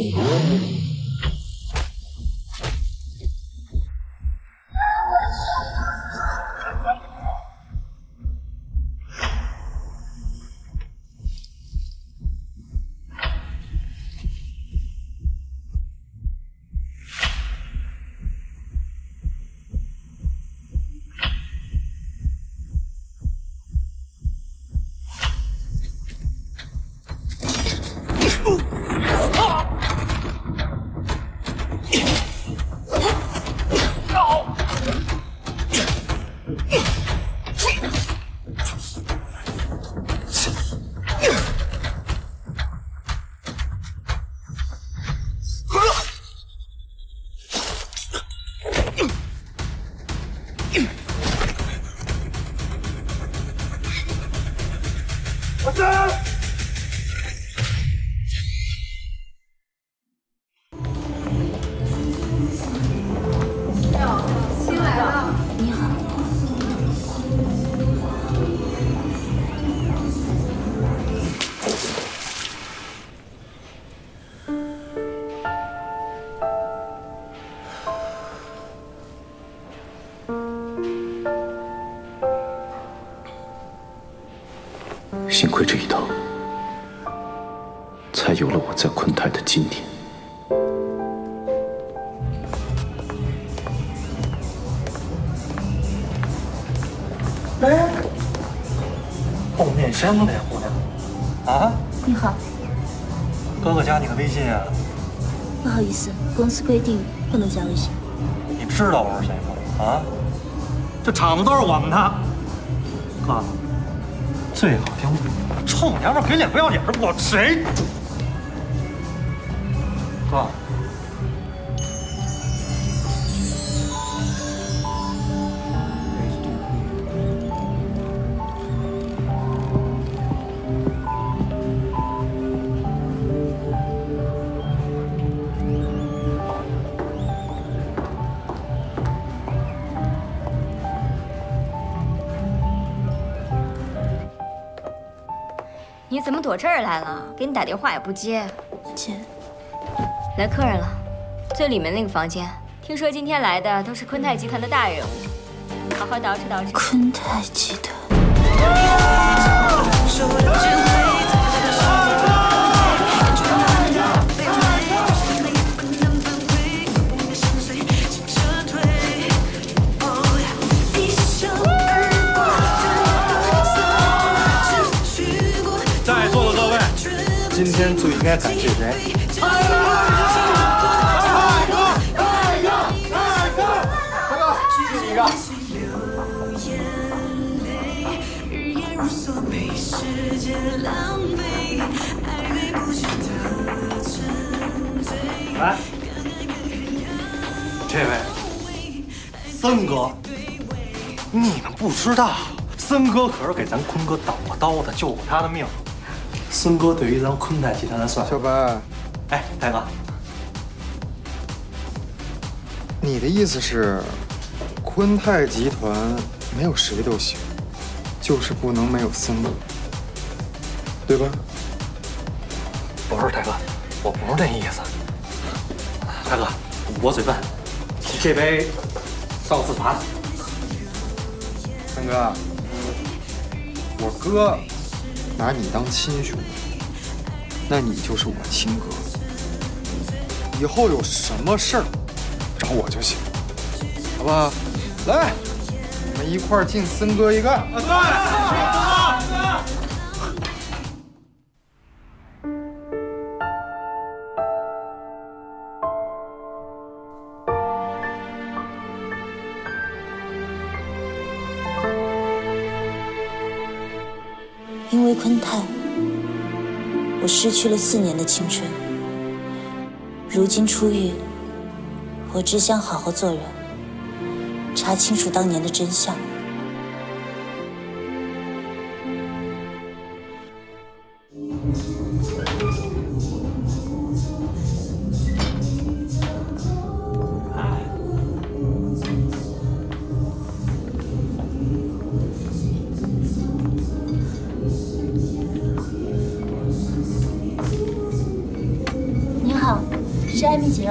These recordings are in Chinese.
Oh, Yeah. 幸亏这一刀，才有了我在昆泰的今天。哎，后面生的呀，姑娘。啊，你好，哥哥加你个微信啊？不好意思，公司规定不能加微信。你知道我是谁吗？啊，这厂子都是我们的。哥，最好听，臭娘们给脸不要脸的，我谁？哥。你怎么躲这儿来了？给你打电话也不接。姐，来客人了，最里面那个房间。听说今天来的都是昆泰集团的大人物，好好捯饬捯饬。昆泰集团。最应该感谢谁？来，这位森哥，你们不知道，森哥可是给咱坤哥挡过刀的，救过他的命。森哥对于咱昆泰集团的算，小白，哎，大哥，你的意思是，昆泰集团没有谁都行，就是不能没有森哥，对吧？不是大哥，我不是那意思。大哥，我嘴笨，这杯算我自罚的。森哥，我哥拿你当亲兄弟，那你就是我亲哥。以后有什么事儿找我就行，好不好？来，我们一块儿敬森哥一个。对为昆泰，我失去了四年的青春。如今出狱，我只想好好做人，查清楚当年的真相。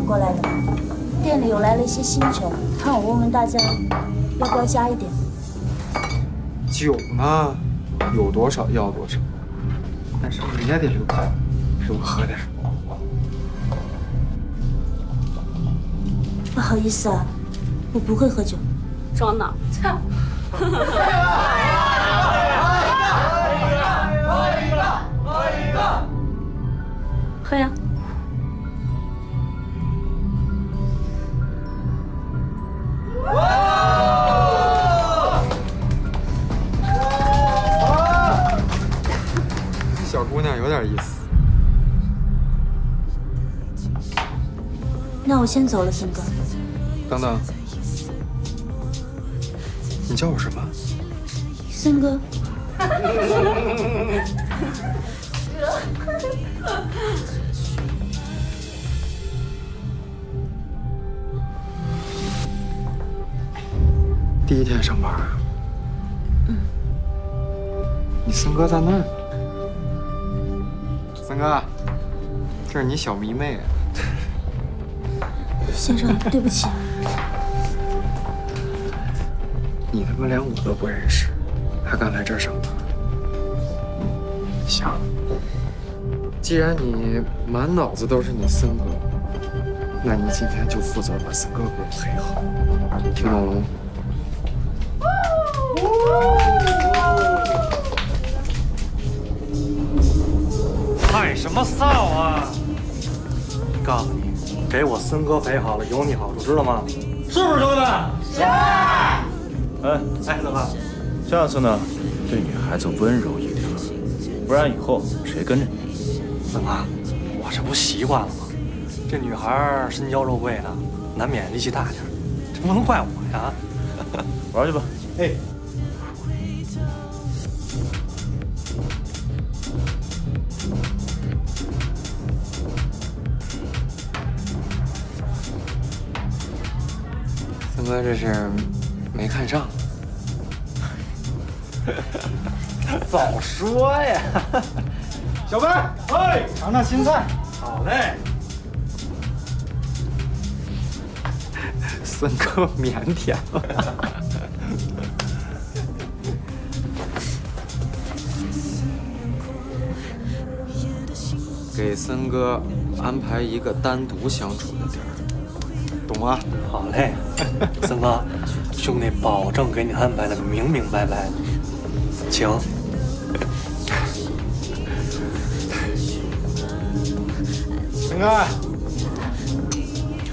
过来的。店里又来了一些新酒，看我问问大家，要不要加一点？酒呢，有多少要多少，但是你也得留给我喝点。不好意思啊，我不会喝酒。装的。喝呀！那我先走了，森哥。等等，你叫我什么？森哥。第一天上班。嗯。你森哥在那儿。森哥，这是你小迷妹。先生，对不起。你他妈连我都不认识，还敢来这儿上班？行，既然你满脑子都是你森哥，那你今天就负责把森哥给我陪好，听懂了吗？害什么臊啊！告诉你，给我森哥陪好了，有你好处，知道吗？是不是兄弟们？是。哎，哎，老哥，下次呢，对女孩子温柔一点，不然以后谁跟着你？森哥，我这不习惯了吗？这女孩身娇肉贵的，难免力气大点，这不能怪我呀。玩去吧。哎。哥这是没看上，早说呀！小白，哎，尝尝新菜。好嘞。森哥腼腆。给森哥安排一个单独相处的地儿，懂吗？好嘞，森哥，兄弟保证给你安排的明明白白。请。森哥，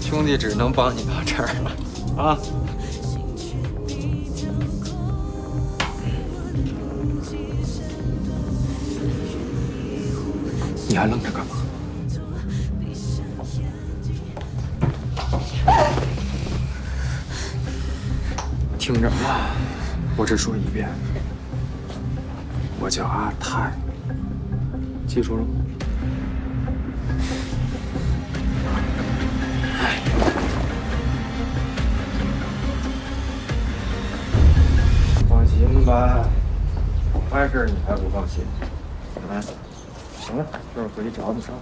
兄弟只能帮你到这儿了，啊。你还愣着干嘛？听着啊，我只说一遍，我叫阿泰，记住了吗？放心吧，坏事你还不放心？来。行了，这会回去找你上。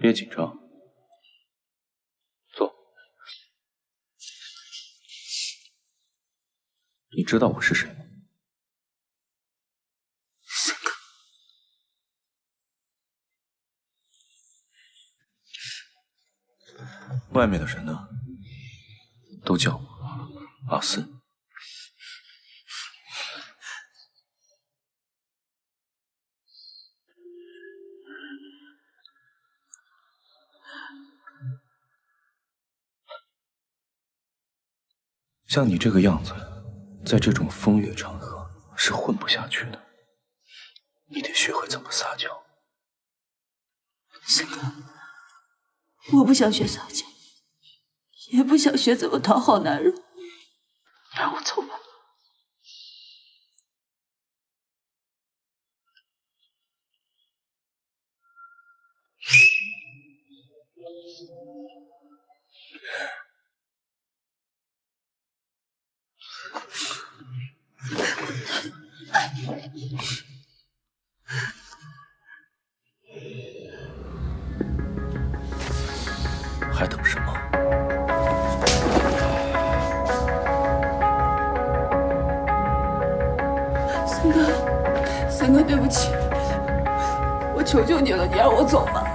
别紧张，坐。你知道我是谁吗？三哥外面的人呢，都叫我阿森。像你这个样子，在这种风月场合是混不下去的。你得学会怎么撒娇。森哥，我不想学撒娇，也不想学怎么讨好男人，你让我走吧。三哥，三哥，对不起，我求求你了，你让我走吧。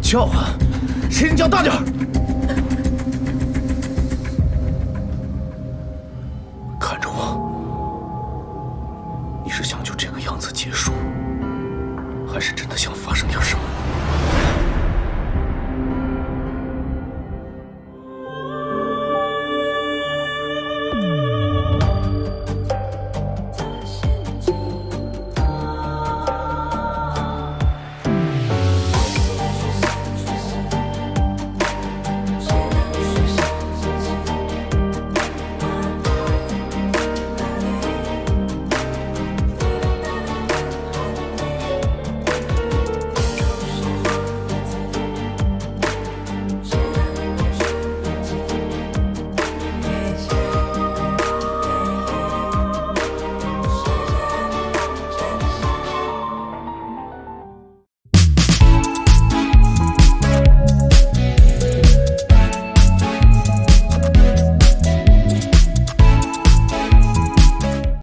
叫啊！声音叫大点儿！